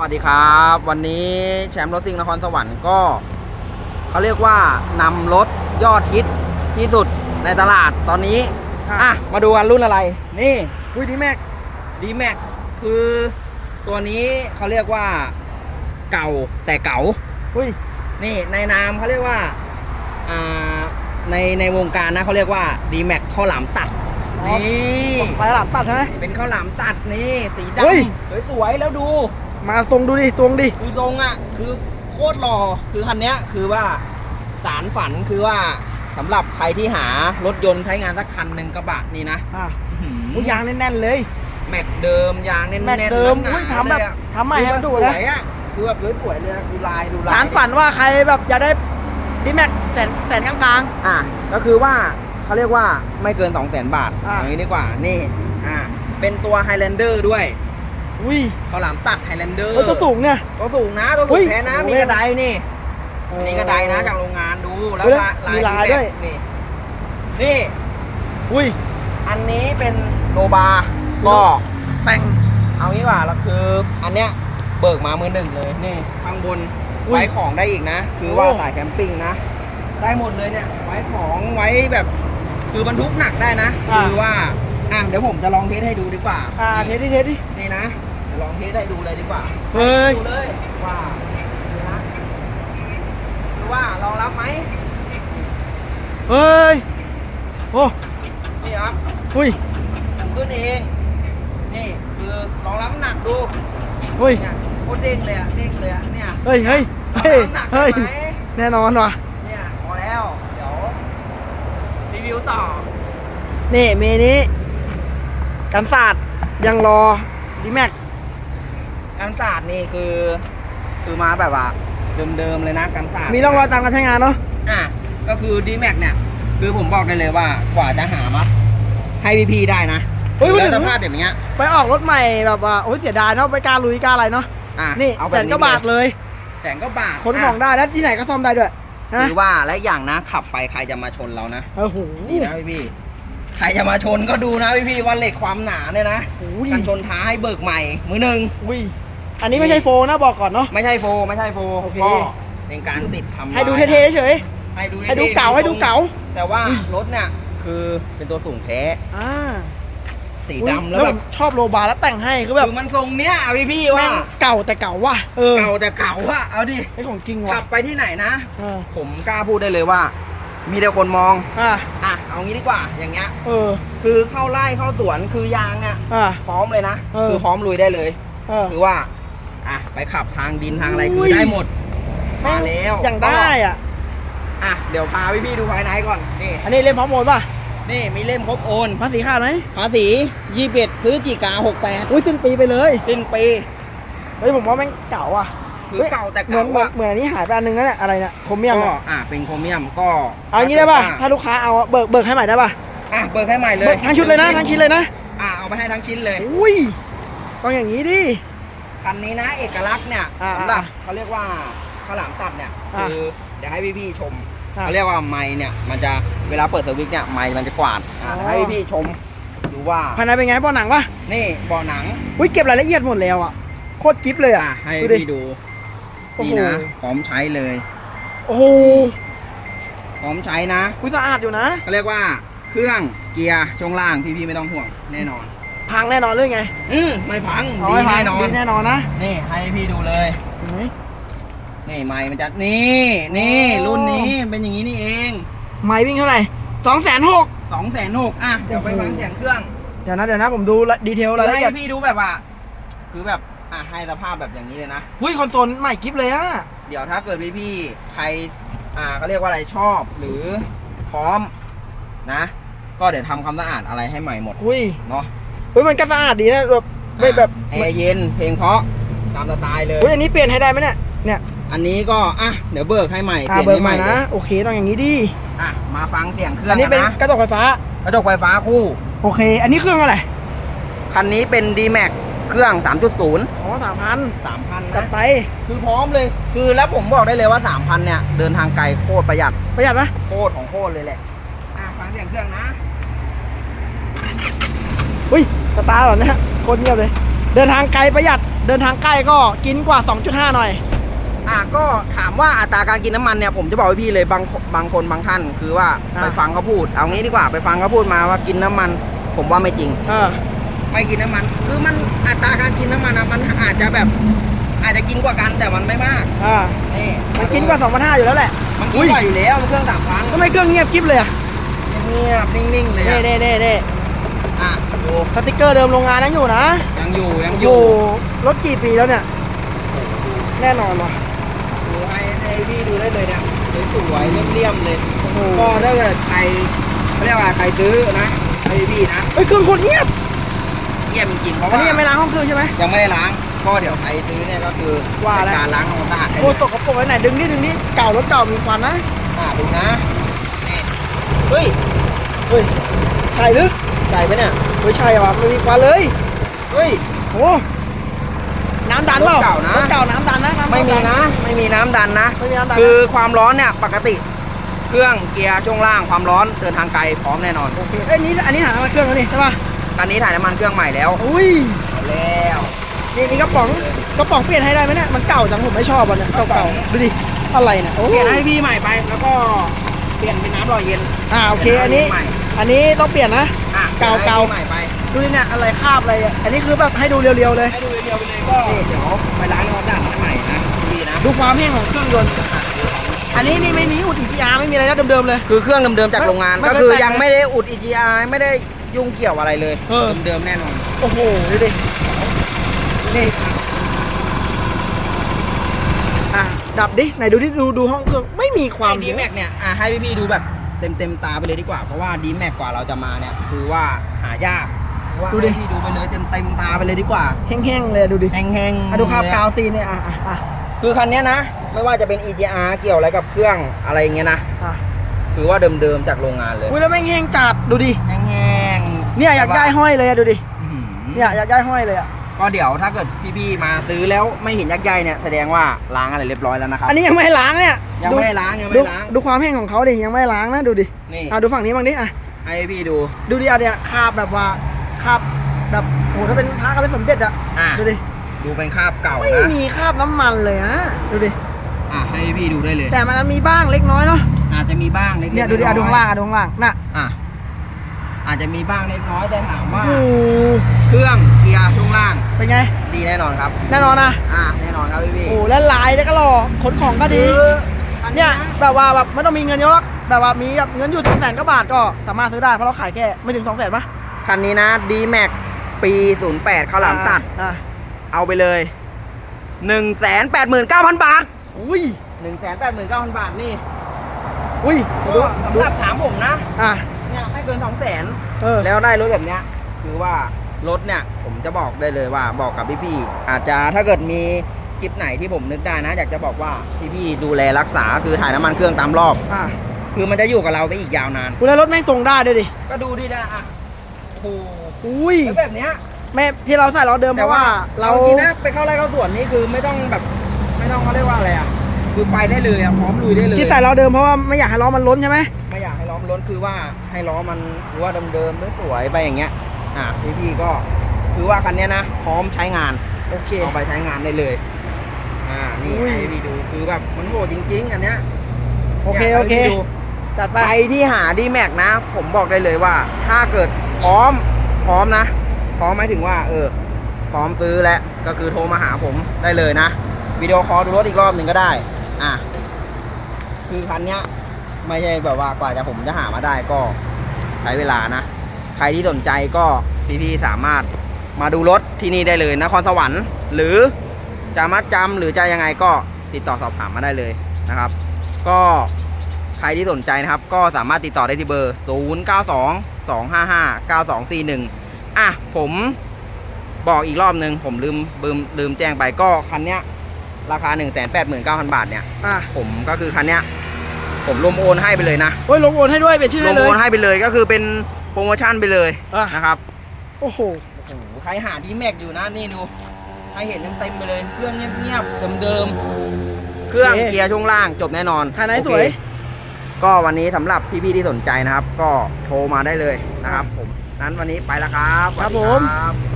สวัสดีครับ วันนี้แชมป์รถซิ่งนครสวรรค์ก็เขาเรียกว่านำรถยอดฮิตที่สุดในตลาดตอนนี้ครับอะมาดูกันรุ่นอะไร นี่อุ้ยดีแม็ก d m a x คือตัวนี้เขาเรียกว่าเก่าแต่เก่าอุ้ยนี่ในนามเขาเรียกว่าอ่าในในวงการนะเขาเรียกว่า d m a x ข้าวหลามตัดอ๋อนี่ไฟหลับตัดใช่ไหมเป็นข้าวหลามตัดนี่สีดเฮ้ยำสวยๆแล้วดู มาทรงดูดิทรงดิ คือทรงอะ คือโคตรหล่อคือคันเนี้ยคือว่าสารฝันคือว่าสำหรับใครที่หารถยนต์ใช้งานสักคันหนึ่งกระบะนี่นะอะอื้อหือุ้ยยางแน่นๆเลย แม็กเดิมยางแน่นๆแม็กเดิมหนาๆอุ้ยทำแบบเลยอะทำใหม่ให้มันดูคือนะ สวยอะคือแบบสวยๆเลยอะดูลายดูลาย สารฝันว่าใครแบบอยากได้ดีแม็กแสนแสนกลาง อะก็คือว่าเขาเรียกว่าไม่เกิน 2 0 0 0 0 0 บาทอะ อย่างนี้ดีกว่านี่อะเป็นตัว Highlander ด้วยๆ อุ้ยเขาวหลามตัด Highlander เฮ้ยตัวสูงเนี่ย ตัวสูงนะตัวเฮ้สูงยแท้นะโอ้มียกระไดนี่เออนี่กระไดนะจากโรงงานดูแล้วเฮ้ยลายมีลายที่ด้วยนี่นี่อุ้ยอันนี้เป็นโนบาก็แต่งเอางี้ว่าแล้วคืออันเนี้ยเบิกมามือหนึ่งเลยนี่ข้างบนอุ้ยไว้ของได้อีกนะ คือโอ้ว่าสายแคมปิ้งนะ ได้หมดเลยเนี่ย ไว้ของไว้แบบ คือบรรทุกหนักได้นะ คือว่าอะเดี๋ยวผมจะลองเทสให้ดูดีกว่า อ่าเทสดิเทสดินี่นะ เดี๋ยวลองเทสให้ดูเลยดีกว่าเฮ้ย ดูเลยว่านี่นะคือว่ารองรับไหมเฮ้ย โอ้นี่ครับอุ้ยขึ้นเอง นี่คือรองรับน้ำหนักดูอุ้ยเนี่ยโคตรเด้งเลยอะเด้งเลยอะเนี่ยเฮ้ยเฮ้ยรองเฮ้ยรับน้ำหนักเฮ้ย ได้ไหมแน่นอนว่ะ เนี่ยพอแล้ว เดี๋ยวรีวิวต่อ นี่เมนี้ กันศาสตร์ยังรอดีแม็ก การศาสตร์นี่คือ คือมาแบบว่าเดิมๆเลยนะการศาสตร์มีร่องรอยตามการใช้งานเนาะอะก็คือ d m a x เนี่ย คือผมบอกได้เลยว่ากว่าจะหามาให้พี่ๆได้นะเฮ้ยพูดแล้ถึวงสภาพแบบเนี้ยไปออกรถใหม่แบบว่าโอ้ยเสียดายเนาะไปกล้าลุยกล้าอะไรเนาะอะนี่เอาแสแบบนนี้ก็บาทเลยแสนก็บาทขนของได้แล้วที่ไหนก็ซ่อมได้ด้วยอะนะคือว่าและอย่างนะขับไปใครจะมาชนเรานะโอ้โหนี่นะพี่ๆใครจะมาชนก็ดูนะพี่ๆว่าเหล็กความหนาเนี่ยนะโอ้ยกันชนท้ายเบิกใหม่มือหนึ่งอุ้ย อันนี้ไม่ใช่โฟนะบอกก่อนเนาะ ไม่ใช่โฟร์ไม่ใช่โฟร์โอเค ก็เป็นการติดทำให้ดูลายเท่ๆเฉย ให้ดูๆให้ดูเก่าให้ดูเก่า แต่ว่าอุ้ยรถเนี่ยคือเป็นตัวสูงแท้อ่าสีอุ๊ยดำแล้วแบบผมชอบโลบาร์แล้วแต่งให้คือแบบคือมันทรงเนี้ยอะพี่พี่ๆว่าแม่งเก่าแต่เก่าว่ะเออเก่าแต่เก่าอะเอาดิไอ้ของจริงขัว่ะบไปที่ไหนนะเออผมกล้าพูดได้เลยว่า มีแต่คนมองอ่าอะเอางี้ดีกว่าอย่างเงี้ย เออ คือเข้าไร่เข้าสวนคือยางเนี่ยอ่าพร้อมเลยนะเออคือพร้อมลุยได้เลยเออคือว่า อะไปขับทางดินทางอะไรอุ้คือย ได้หมดมาแล้วอย่างได้อะ อะเดี๋ยวพาพี่พี่ๆดูภายในก่อนนี่อันนี้เล่นพร้อมโอนป่ะนี่มีเล่มครบโอนภาษีขาดไหมภาษี21พฤศจิกา68อุ้ยสิ้นปีไปเลยสิ้นปีเฮ้ยผมว่าแม่งเก่าอะคือเก่าแต่เหมือเก่านเหมือนอะเหมือนอันนี้หายไปอันนึงแล้วเนี่ยอะไรเนี่ยโครเมียมก็อะอะเป็นโครเมียมก็เอางี้ได้ป่ะถ้าลูกค้าเอาอะเบิกเบิกให้ใหม่ได้ป่ะอะเบิกให้ใหม่เลยเบิกทั้งชุดเลยนะทั้งชิ้นเลยนะอะเอาไปให้ทั้งชิ้นเลย อุ้ยต้องอย่างนี้ดิ คันนี้นะ เอกลักษณ์เนี่ยอ่าสำหรับอ่าเขาเรียกว่าข้าวหลามตัดเนี่ยอ่าคือเดี๋ยวให้พี่ๆชมอ่าเขาเรียกว่าไม้เนี่ยมันจะเวลาเปิดสวิตช์เนี่ยไม้มันจะกวาดอะอ๋อเดี๋ยวให้พี่ๆชมดูว่าภายในเป็นไงป้อหนังป่ะนี่เบาะหนังอุ้ยเก็บรายละเอียดหมดแล้วอะโคตรกิ๊บเลยอะอะให้ดูดิ พี่ดูโอ้โห นี่นะพร้อมใช้เลยโอ้โหพร้อมใช้นะ อุ้ยสะอาดอยู่นะเขาเรียกว่าเครื่องเกียร์ช่วงล่างพี่ๆไม่ต้องห่วงแน่นอน พังแน่นอนเลยไงอืมไม่พังเอาดีไว้พัแน่งนอนดีแน่นอนนะ นี่ให้พี่ดูเลยเห็นไหมนี่ไม้มันจะนี่นี่อ๋อรุ่นนี้เป็นอย่างนี้นี่เองไม้วิ่งเท่าไหร่สองแสนหกสองแสนหกอะเดี๋ยวไปโอ้โหฟังเสียงเครื่อง เดี๋ยวนะเดี๋ยวนะผมดูละดีเทลคืรายอละให้เอียดพี่ดูแบบว่า คือแบบอะให้สภาพแบบอย่างนี้เลยนะอุ้ยคอนโซลใหม่กิ๊บเลยอะเดี๋ยวถ้าเกิดพี่พี่ๆใครอ่าเขาเรียกว่าอะไรชอบหรือพร้อมนะ ก็เดี๋ยวทำความสะอาดอะไรให้ใหม่หมดอุ้ยเนาะ อุ้ยมันก็สะอาดดีนะแบบไม่แบบแอร์เย็นเพลงเพราะตามสไตล์เลยอุ้ยอันนี้เปลี่ยนให้ได้ไหมเนี่ยเนี่ยอันนี้ก็อะเดี๋ยวเบิกให้ใหม่เปอ่าลี่ยนเบิกให้ใหมาม่เลนะยโอเคต้องอย่างนี้ดิอะมาฟังเสียงเครื่ออังนนี้กัเป็นนนะกระจกไฟฟ้ากระจกไฟฟ้าคู่ โอเค อันนี้เครื่องอะไรคันนี้เป็น d m a x เครื่อง 3.0 อ๋อสามพัน3,000จัดนะไป คือพร้อมเลย คือแล้วผมบอกได้เลยว่า 3,000 เนี่ย เดินทางไกลโคตรประหยัด ประหยัดไหมโคตรของโคตรเลยแหละ อะ ฟังเสียงเครื่องนะ อุ้ยสตาร์ทเหรอเนี่ยโคตรเงียบเลย เดินทางไกลประหยัด เดินทางใกล้ก็กินกว่า 2.5 หน่อย อะก็ถามว่าอัตราการกินน้ำมันเนี่ยผมจะบอกให้พี่เลยบางบางคนบางท่าน คือว่าอ่าไปฟังเขาพูด เอางี้ดีกว่าไปฟังเขาพูดมาว่ากินน้ำมัน ผมว่าไม่จริง เออ ไม่กินน้ำมัน คือมันอัตราการกินน้ำมันอะมันอาจจะแบบ อาจจะกินกว่ากันแต่มันไม่มากอ่า นี่มันกินกว่า2.5อยู่แล้วแหละ มันกินกว่าอยู่แล้วมันเครื่องสามพันทำไมเครื่องเงียบกิ๊บเลยอะเงียบๆนิ่งๆเลยเน่อะเน่เน่เน่อะ ดูสติกเกอร์เดิมโรงงานนั้นอยู่นะ ยังอยู่ยังออยู่ยู่รถกี่ปีแล้วเนี่ย แน่นอนว่ะ ดูให้ให้พี่ดูได้เลยเนี่ยสวยๆเรียมๆเลยโอ้โห ก็ถ้าเกิดใครเขาเรียกว่าใครซื้อนะให้พี่นะเฮ้ยเครื่องโคตรเงียบเยี่ยมจริงๆเพราะอันว่านี้ยังไม่ล้างห้องเครื่องใช่ไหม ยังไม่ได้ล้างก็เดี๋ยวใครซื้อเนี่ยก็คือว่าแล้วจัดการล้างทำความสะอาดให้โอ้เลยตกกระปรกไว้ไหนดึงนี่ดึงนี่เก่ารถเก่ามีควันนะ อ่าดูนะนี่เฮ้ยเฮ้ยใช่หรือ ใส่ไหมเนี่ยไม่ใช่ว่ะไม่มีควันเลยเฮ้ยโอ้น้ำดันเปล่ารถเก่านะ รถเก่าน้ำดันนะน้ำไม่มีดันะ ไม่มีน้ำดันนะ ไม่มีน้ำดันคือนะความร้อนเนี่ยปกติ เครื่องเกียร์ช่วงล่างความร้อนเดินทางไกลพร้อมแน่นอนโอเคเอ้ยนี่อันนี้หาน้ำมันเครื่องแล้วนี่ใช่ป่ะคันนี้ถ่ายน้ำมันเครื่องใหม่แล้วอุ้ยเอาแล้วนี่มีกระป๋องกระป๋องเปลี่ยนให้ได้ไหมเนี่ยมันเก่าจังผมไม่ชอบอะเนี่ยกระป๋เก่าองๆดูดิอะไรเนี่ยโอ้เปลี่ยนให้พี่ใหม่ไปแล้วก็ เปลี่ยนเป็นน้ำหล่อเย็นอ่าโอเคอันนี้ ใหม่อันนี้ต้องเปลี่ยนนะ อะเก่าเก่าปลี่ยนให้พี่ใหม่ไปดูดิเนี่ยอะไรคราบอะไรอะอันนี้คือแบบให้ดูเรียวๆเลย ให้ดูเรียวๆไปเลยก็เดี๋ยวไปล้างความสะอาดให้ใหม่นะพี่นะดูความแห้งของเครื่องยนต์อันนี้นี่ไม่มีอุด EGR ไม่มีอะไรนะเดิมๆเลย คือเครื่องเดิมๆจากโรงงาน ไม่ก็ไม่คือแปลกยังไม่ได้อุด EGR ไม่ได้ยุ่งเกี่ยวอะไรเลย เออ เดิมๆแน่นอน โอ้โหดูดินี่อะ ดับดิ ไหนดูดิดูดูห้องเครื่องไม่มีความดีแม็กเนี่ยอะให้พี่ๆดูแบบเต็มๆตาไปเลยดีกว่า เพราะว่าดีแม็กกว่าเราจะมาเนี่ยคือว่าหายากว่าให้พี่ดูไปเลยเต็มๆตาไปเลยดีกว่า แห้งๆเลยดูดิ แห้งๆอะดูคราบเลยกาวซีนเนี่ยอะอะอะคือคันเนี้ยนะ ไม่ว่าจะเป็น EGR เกี่ยวอะไรกับเครื่องอะไรอย่างเงี้ยนะอะคือว่าเดิมๆจากโรงงานเลยอุ้ยแล้วแม่งแห้งจัดดูดิแห้งๆเนี่ยอยากได้ห้อยเลยอะดูดิอื้อหือเนี่ยอยากได้ห้อยเลยอะ ก็เดี๋ยวถ้าเกิดพี่ๆมาซื้อแล้วไม่เห็นยักษ์ใหญ่เนี่ยแสดงว่าล้างอะไรเรียบร้อยแล้วนะครับอันนี้ยังไม่ให้ล้างเนี่ยยังไม่ได้ล้างยังไม่ดูได้ล้าง ดูความแห้งของเขาดิยังไม่ได้ล้างนะดูดินี่อะดูฝั่งนี้บ้างดิอะให้พี่ดู ดูดิอะเนี่ยคราบแบบว่าคราบแบบโหถ้าเป็นพระก็เป็นสมเด็จอะอะดูดิดูเป็นคราบเก่าไม่นะมีคราบน้ำมันเลยนะดูดิอะให้พี่ดูได้เลย แต่มันมีบ้างเล็กน้อยเนาะอาจจะมีบ้างเล็กๆเนี่ยดูดิอะดูข้างล่างอะดูข้างล่างน่ะอะ อาจจะมีบ้างเล็กน้อยแต่ถามว่า โอ้โหเครื่องเกียร์ช่วงล่างเป็นไง ดีแน่นอนครับ แน่นอนนะอะแน่นอนครับพี่พี่โอ้และลายแล้วก็หล่อขนของก็ดี คืออันเนี่เนี้ยยแบบว่าแบบไม่ต้องมีเงินเยอะหรอกแบบว่ามีแบบเงินอยู่สองแสนก็บาทก็สามารถซื้อได้เพราะเราขายแค่ไม่ถึงสองแสนปะคันนี้นะ D Max ปี 08ข้าวหลามตัด อะเอาไปเลย 189,000 บาท อุ้ย189,000 บาทนี่อุ้ยก็สำหรับถามผมนะ อะ เนี่ยไม่เกิน200,000เออแล้วได้รถแบบเนี้ยคือว่ารถเนี่ยผมจะบอกได้เลยว่าบอกกับพี่ๆอาจจะถ้าเกิดมีคลิปไหนที่ผมนึกได้นะ อยากจะบอกว่าพี่ๆดูแลรักษาคือถ่ายน้ำมันเครื่องตามรอบ อะคือมันจะอยู่กับเราไปอีกยาวนาน กูแล้วรถแม่งทรงได้ด้วยดิก็ดูดินะอะโอ้โหอุ้ยแล้วแบบเนี้ย แม่ที่เราใส่ล้อเดิมเพแต่ราะว่าว่าเราเราจริงนะไปเข้าไร่เข้าสวนนี่คือไม่ต้องแบบไม่ต้องเขาเรียกว่าอะไรอะคือไปได้เลยอะพร้อมลุยได้เลยที่ใส่ล้อเดิมเพราะว่าไม่อยากให้ล้อมันล้นใช่ไหม ไม่อยากให้ ล้อมันล้นคือว่าให้ล้อมันคือว่าเดิมๆสวยๆไปอย่างเงี้ย อะพี่ๆก็คือว่าคันเนี้ยนะพร้อมใช้งานโอเคเอาไปใช้งานได้เลย อ่านี่อุ้ยให้พี่ดูคือแบบมันโหดจริงๆอันเนี้ยโอเคนี่ยโอเคให้พี่ดูจัดไปใครที่หาดีแม็กนะ ผมบอกได้เลยว่า ถ้าเกิดพร้อมพร้อมนะ พร้อมหมายถึงว่า เออ พร้อมซื้อแล้วก็คือโทรมาหาผมได้เลยนะวิดีโอคอลดูรถอีกรอบหนึ่งก็ได้ อะ คือคันเนี้ย ไม่ใช่แบบว่ากว่าจะผมจะหามาได้ก็ใช้เวลานะ ใครที่สนใจก็พี่ๆสามารถมาดูรถที่นี่ได้เลยนครสวรรค์หรือจะมัดจำหรือจะยังไงก็ติดต่อสอบถามมาได้เลยนะครับ ก็ใครที่สนใจนะครับ ก็สามารถติดต่อได้ที่เบอร์ 0 9 2 2 5 5 9 2 4 1 อะ ผมบอกอีกรอบนึง ผมลืมลืมลืมแจ้งไปก็คันเนี้ย ราคา 1 8 9 0 0 0 บาทเนี่ย อะ ผมก็คือคันเนี้ย ผมรวมโอนให้ไปเลยนะโอ้ยลงโอนให้ด้วยเปลี่ยนชื่อรวให้มเลโอย นให้ไปเลยก็คือเป็นโปรโมชั่นไปเลยอะ นะครับโอ้โห โอ้โหใครหาดีแม็กอยู่นะนี่ดูให้เห็นเต็มๆไปเลย เครื่องเงียบๆเดิมๆเครื่องโอเคเกียร์ช่วงล่างจบแน่นอนภายในโอเคสวย ก็วันนี้สำหรับพี่ๆที่สนใจนะครับ ก็โทรมาได้เลยนะครับ ผมนั้นวันนี้ไปแล้วครับครับสวัสดีผมครับ